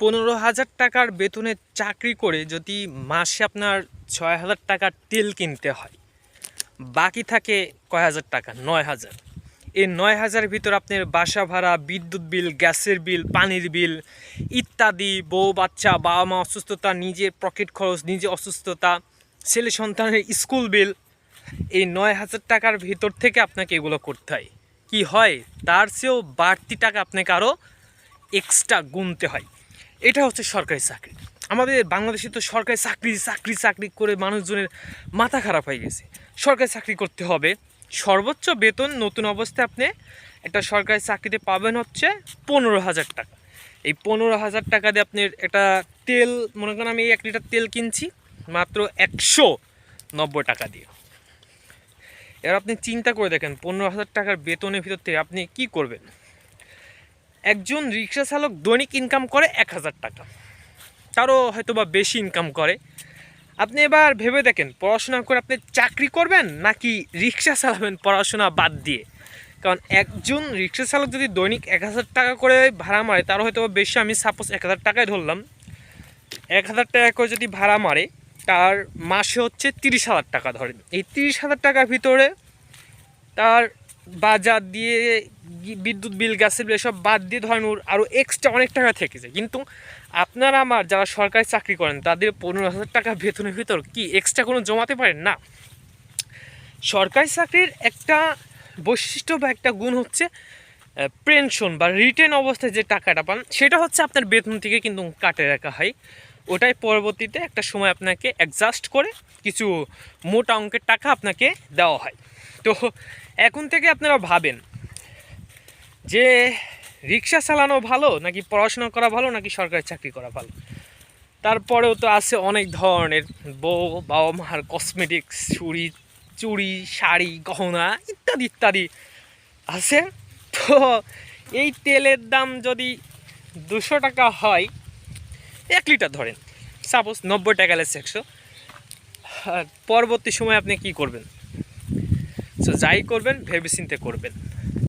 পনেরো হাজার টাকার বেতনে চাকরি করে যদি মাসে আপনার ছয় হাজার টাকার তেল কিনতে হয়। বাকি থাকে কয় হাজার টাকা? নয় হাজার। এই নয় হাজার ভিতর আপনার বাসা ভাড়া, বিদ্যুৎ বিল, গ্যাসের বিল, পানির বিল ইত্যাদি, বউ, বাচ্চা, বাবা মা অসুস্থতা নিজের পকেট খরচ, নিজে অসুস্থতা, ছেলে সন্তানের স্কুল বিল, এই নয় হাজার টাকার ভিতর থেকে আপনাকে এগুলো করতে হয়। কি হয়? তার চেয়েও বাড়তি টাকা আপনাকে আরও এক্সট্রা গুনতে হয়। এটা হচ্ছে সরকারি চাকরি। আমাদের বাংলাদেশে তো সরকারি চাকরি চাকরি চাকরি করে মানুষজনের মাথা খারাপ হয়ে গেছে। সরকারি চাকরি করতে হবে। সর্বোচ্চ বেতন নতুন অবস্থায় আপনি একটা সরকারি চাকরিতে পাবেন হচ্ছে পনেরো হাজার টাকা। এই পনেরো হাজার টাকা দিয়ে আপনি একটা তেল, মনে করেন আমি এক লিটার তেল কিনছি মাত্র একশো নব্বই টাকা দিয়ে। এবার আপনি চিন্তা করে দেখেন, পনেরো হাজার টাকার বেতনের ভিতর থেকে আপনি কি করবেন? একজন রিক্সা চালক দৈনিক ইনকাম করে এক হাজার টাকা। তারও হয়তো বা বেশি ইনকাম করে। আপনি এবার ভেবে দেখেন, পড়াশোনা করে আপনি চাকরি করবেন নাকি রিক্সা চালাবেন পড়াশোনা বাদ দিয়ে? কারণ একজন রিক্সা চালক যদি দৈনিক এক হাজার টাকা করে ভাড়া মারে, তারও হয়তো বেশি। আমি সাপোজ এক হাজার টাকায় ধরলাম। এক হাজার টাকা করে যদি ভাড়া মারে, তার মাসে হচ্ছে তিরিশ হাজার টাকা ধরেন। এই তিরিশ হাজার টাকার ভিতরে তার বাজার দিয়ে বিদ্যুৎ বিল গ্যাসের বিল এসব বাদ দিয়ে ধরেন ওর আরও এক্সট্রা অনেক টাকা থেকে যায়। কিন্তু আপনারা আমার যারা সরকারি চাকরি করেন, তাদের পনেরো হাজার টাকা বেতনের ভিতর কি এক্সট্রা কোনো জমাতে পারেন? না। সরকারি চাকরির একটা বৈশিষ্ট্য বা একটা গুণ হচ্ছে পেনশন বা রিটেন অবস্থায় যে টাকাটা পান, সেটা হচ্ছে আপনার বেতন থেকে কিন্তু কাটে রাখা হয়। ওটাই পরবর্তীতে একটা সময় আপনাকে অ্যাডজাস্ট করে কিছু মোটা অঙ্কের টাকা আপনাকে দেওয়া হয়। তো এখন থেকে আপনারা ভাবেন যে রিক্সা চালানো ভালো নাকি পড়াশোনা করা ভালো নাকি সরকারি চাকরি করা ভালো? তারপরেও তো আছে অনেক ধরনের বউ, বাবা মার কসমেটিক্স চুড়ি চুড়ি, শাড়ি, গহনা ইত্যাদি ইত্যাদি আছে। তো এই তেলের দাম যদি দুশো টাকা হয়, এক লিটার ধরেন সাপোজ নব্বই টাকা লেছে একশো পরবর্তী সময় আপনি কি করবেন? সো যাই করবেন ভেবেচিন্তে করবেন।